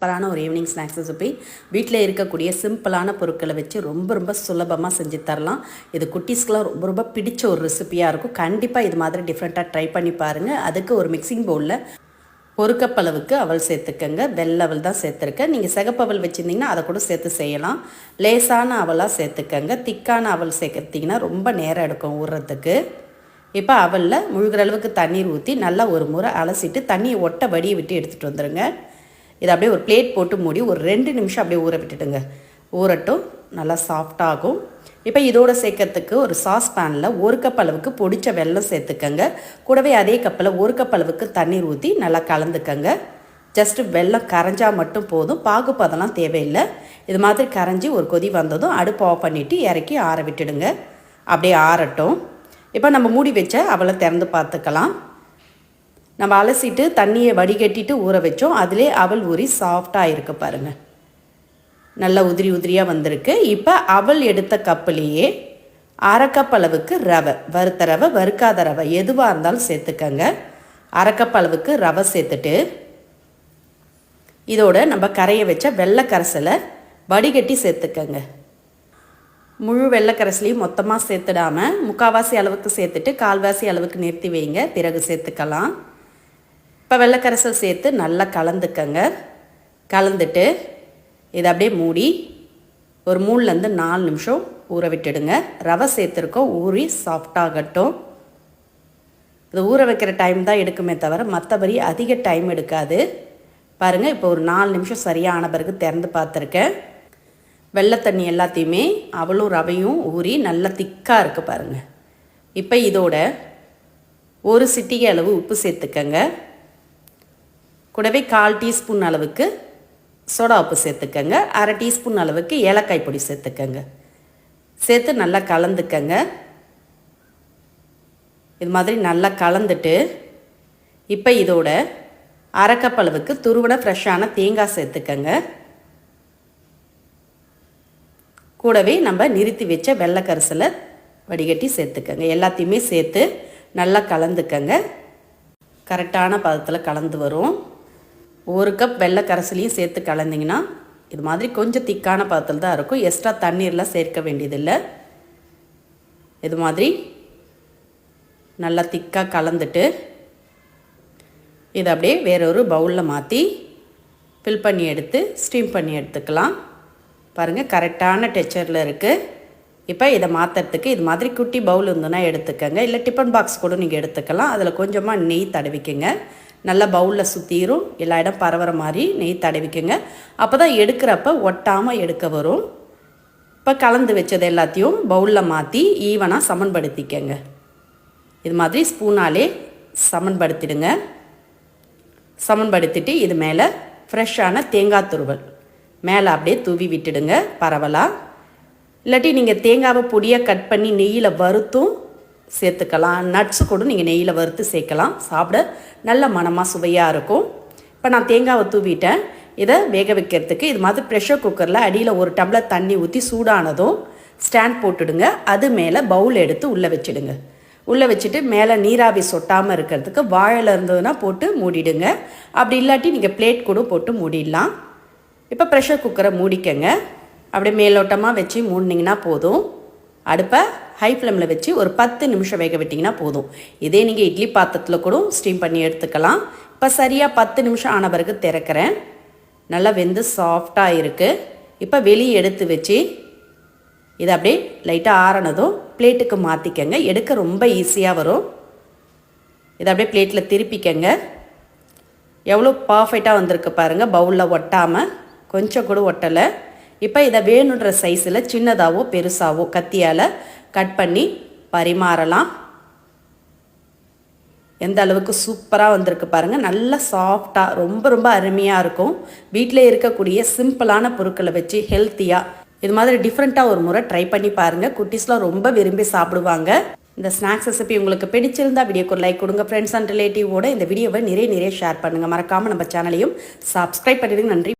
சூப்பரான ஒரு evening snacks recipe வீட்டில் இருக்கக்கூடிய சிம்பிளான பொருட்களை வச்சு ரொம்ப ரொம்ப சுலபமாக செஞ்சு தரலாம். இது குட்டீஸ்க்கெலாம் ரொம்ப ரொம்ப பிடிச்ச ஒரு ரெசிபியாக இருக்கும். கண்டிப்பாக இது மாதிரி டிஃப்ரெண்ட்டாக ட்ரை பண்ணி பாருங்கள் அதுக்கு ஒரு மிக்சிங் பவுலில் ஒரு கப் அளவுக்கு அவல் சேர்த்துக்கங்க. வெள்ளை அவல் தான் சேர்த்துருக்கேன். நீங்கள் சிகப்பவல் வச்சுருந்தீங்கன்னா அதை கூட சேர்த்து செய்யலாம். லேசான அவலாக சேர்த்துக்கங்க. திக்கான அவல் சேர்க்குறீங்கன்னா ரொம்ப நேரம் எடுக்கும் ஊறுறதுக்கு இப்போ அவலில் முழுகிற அளவுக்கு தண்ணீர் ஊற்றி நல்லா ஒரு முறை அலசிட்டு தண்ணியை ஒட்ட வடியை விட்டு எடுத்துகிட்டு வந்துடுங்க இதை அப்படியே ஒரு பிளேட் போட்டு மூடி ஒரு ரெண்டு நிமிஷம் அப்படியே ஊற விட்டுடுங்க ஊறட்டும் நல்லா சாஃப்டாகும் இப்போ இதோட சேர்க்கறதுக்கு ஒரு சாஸ் பேனில் ஒரு கப் அளவுக்கு பொடிச்ச வெல்லம் சேர்த்துக்கங்க. கூடவே அதே கப்பில் ஒரு கப் அளவுக்கு தண்ணீர் ஊற்றி நல்லா கலந்துக்கங்க. ஜஸ்ட்டு வெல்லம் கரைஞ்சால் மட்டும் போதும். பாகுப்பதெல்லாம் தேவையில்லை. இது மாதிரி கரைஞ்சி ஒரு கொதி வந்ததும் அடுப்பு ஆஃப் பண்ணிவிட்டு இறக்கி ஆற விட்டுடுங்க. அப்படியே ஆறட்டும். இப்போ நம்ம மூடி வச்ச அவளை திறந்து பார்த்துக்கலாம். நம்ம அலசிட்டு தண்ணியை வடிகட்டிட்டு ஊற வச்சோம். அதிலே அவல் ஊறி சாஃப்டாக இருக்கு பாருங்கள் நல்லா உதிரி உதிரியாக வந்திருக்கு. இப்போ அவல் எடுத்த கப்புலேயே அரைக்கப் அளவுக்கு ரவை வறுத்த ரவை வறுக்காத ரவை எதுவாக இருந்தாலும் சேர்த்துக்கங்க. அரைக்கப் அளவுக்கு ரவை சேர்த்துட்டு இதோட நம்ம கரையை வச்ச வெள்ளை வடிகட்டி சேர்த்துக்கங்க. முழு வெள்ளைக்கரசலையும் மொத்தமாக சேர்த்துடாமல் முக்கால்வாசி அளவுக்கு சேர்த்துட்டு கால்வாசி அளவுக்கு நிறுத்தி வைங்க. பிறகு சேர்த்துக்கலாம். இப்போ வெள்ளைக்கரசல் சேர்த்து நல்லா கலந்துக்கங்க. கலந்துட்டு இதை அப்படியே மூடி ஒரு மூணுலேருந்து நாலு நிமிஷம் ஊற விட்டுடுங்க. ரவை சேர்த்துருக்கோம் ஊறி சாஃப்டாகட்டும் இது ஊற வைக்கிற டைம் தான் எடுக்குமே தவிர மற்றபடி அதிக டைம் எடுக்காது. பாருங்கள் இப்போ ஒரு நாலு நிமிஷம் சரியான பிறகு திறந்து பார்த்துருக்கேன். வெள்ளை தண்ணி எல்லாத்தையுமே அவளும் ரவையும் ஊறி நல்லா திக்காக இருக்குது பாருங்கள் இப்போ இதோட ஒரு சிட்டிகை அளவு உப்பு சேர்த்துக்கங்க. கூடவே கால் டீஸ்பூன் அளவுக்கு சோடா உப்பு சேர்த்துக்கங்க. அரை டீஸ்பூன் அளவுக்கு ஏலக்காய் பொடி சேர்த்துக்கங்க. சேர்த்து நல்லா கலந்துக்கங்க. இது மாதிரி நல்லா கலந்துட்டு இப்போ இதோட அரைக்கப்பளவுக்கு அளவுக்கு துருவன ஃப்ரெஷ்ஷான தேங்காய் சேர்த்துக்கங்க. கூடவே நம்ம நிறுத்தி வச்ச வெள்ளை கரிசலை வடிகட்டி சேர்த்துக்கங்க. எல்லாத்தையுமே சேர்த்து நல்லா கலந்துக்கங்க. கரெக்டான பதத்தில் கலந்து வரும். ஒரு கப் வெள்ளை கரைசலையும் சேர்த்து கலந்திங்கன்னா இது மாதிரி கொஞ்சம் திக்கான பதத்தில் தான் இருக்கும். எக்ஸ்ட்ரா தண்ணீர்லாம் சேர்க்க வேண்டியதில்லை. இது மாதிரி நல்லா திக்காக கலந்துட்டு இதை அப்படியே வேறொரு பவுலில் மாற்றி ஃபில் பண்ணி எடுத்து ஸ்டீம் பண்ணி எடுத்துக்கலாம். பாருங்கள் கரெக்டான டெக்சரில் இருக்குது இப்போ இதை மாற்றுறதுக்கு இது மாதிரி குட்டி பவுல் இருந்ததுன்னா எடுத்துக்கோங்க. இல்லை டிஃபன் பாக்ஸ் கூட நீங்கள் எடுத்துக்கலாம். அதில் கொஞ்சமாக நெய் தடவிக்கங்க. நல்லா பவுலில் சுற்றிரும் எல்லா இடம் பரவுற மாதிரி நெய் தடவிக்கோங்க. அப்போ தான் எடுக்கிறப்ப ஒட்டாமல் எடுக்க வரும். இப்போ கலந்து வச்சது எல்லாத்தையும் பவுலில் மாற்றி ஈவனாக சமன்படுத்திக்கங்க. இது மாதிரி ஸ்பூனாலே சமன்படுத்திடுங்க. சமன்படுத்திட்டு இது மேலே ஃப்ரெஷ்ஷான தேங்காய் துருவல். மேலே அப்படியே தூவி விட்டுடுங்க பரவலாக இல்லாட்டி நீங்கள் தேங்காவை பொடியாக கட் பண்ணி நெய்யில் வறுத்தும் சேர்த்துக்கலாம். நட்ஸு கூட நீங்கள் நெய்யில் வறுத்து சேர்க்கலாம். சாப்பிட நல்ல மனமாக சுவையாக இருக்கும். இப்போ நான் தேங்காவை தூவிட்டேன். இதை வேக வைக்கிறதுக்கு இது மாதிரி ப்ரெஷர் குக்கரில் அடியில் ஒரு டம்ளர் தண்ணி ஊற்றி சூடானதும் ஸ்டாண்ட் போட்டுடுங்க. அது மேலே பவுல் எடுத்து உள்ளே வச்சுடுங்க. உள்ளே வச்சுட்டு மேலே நீராவி சொட்டாமல் இருக்கிறதுக்கு வாழை இருந்ததுன்னா போட்டு மூடிடுங்க. அப்படி இல்லாட்டி நீங்கள் பிளேட் கூட போட்டு மூடிடலாம். இப்போ ப்ரெஷர் குக்கரை மூடிக்கங்க. அப்படியே மேலோட்டமாக வச்சு மூடினீங்கன்னா போதும். அடுப்பை ஹை ஃப்ளேமில் வச்சு ஒரு பத்து நிமிஷம் வேக விட்டிங்கன்னா போதும். இதே நீங்கள் இட்லி பாத்திரத்தில் கூட ஸ்டீம் பண்ணி எடுத்துக்கலாம். இப்போ சரியாக பத்து நிமிஷம் ஆன பிறகு திறக்கிறேன். நல்லா வெந்து சாஃப்டாக இருக்குது இப்போ வெளியே எடுத்து வச்சு இதை அப்படியே லைட்டாக ஆறினதும் பிளேட்டுக்கு மாற்றிக்கங்க எடுக்க ரொம்ப ஈஸியாக வரும். இதை அப்படியே பிளேட்டில் திருப்பிக்கங்க. எவ்வளோ பர்ஃபெக்டாக வந்திருக்கு பாருங்கள் பவுலில் ஒட்டாமல் கொஞ்சம் கூட ஒட்டலை. இப்போ இதை வேணுன்ற சைஸில் சின்னதாகவோ பெருசாகவோ கத்தியால் கட் பண்ணி பரிமாறலாம். எந்த அளவுக்கு சூப்பராக வந்திருக்கு பாருங்கள் நல்லா சாஃப்டாக ரொம்ப ரொம்ப அருமையாக இருக்கும். வீட்டில் இருக்கக்கூடிய சிம்பிளான பொருட்களை வச்சு ஹெல்த்தியாக இது மாதிரி டிஃப்ரெண்ட்டாக ஒரு முறை ட்ரை பண்ணி பாருங்கள் குட்டீஸ்லாம் ரொம்ப விரும்பி சாப்பிடுவாங்க. இந்த ஸ்நாக்ஸ் ரெசிபி உங்களுக்கு பிடிச்சிருந்தா வீடியோக்கு ஒரு லைக் கொடுங்க ஃப்ரெண்ட்ஸ் அண்ட் ரிலேட்டிவோட இந்த வீடியோவை நிறைய நிறைய ஷேர் பண்ணுங்கள் மறக்காமல் நம்ம சேனலையும் சப்ஸ்கிரைப் பண்ணிடுங்க. நன்றி.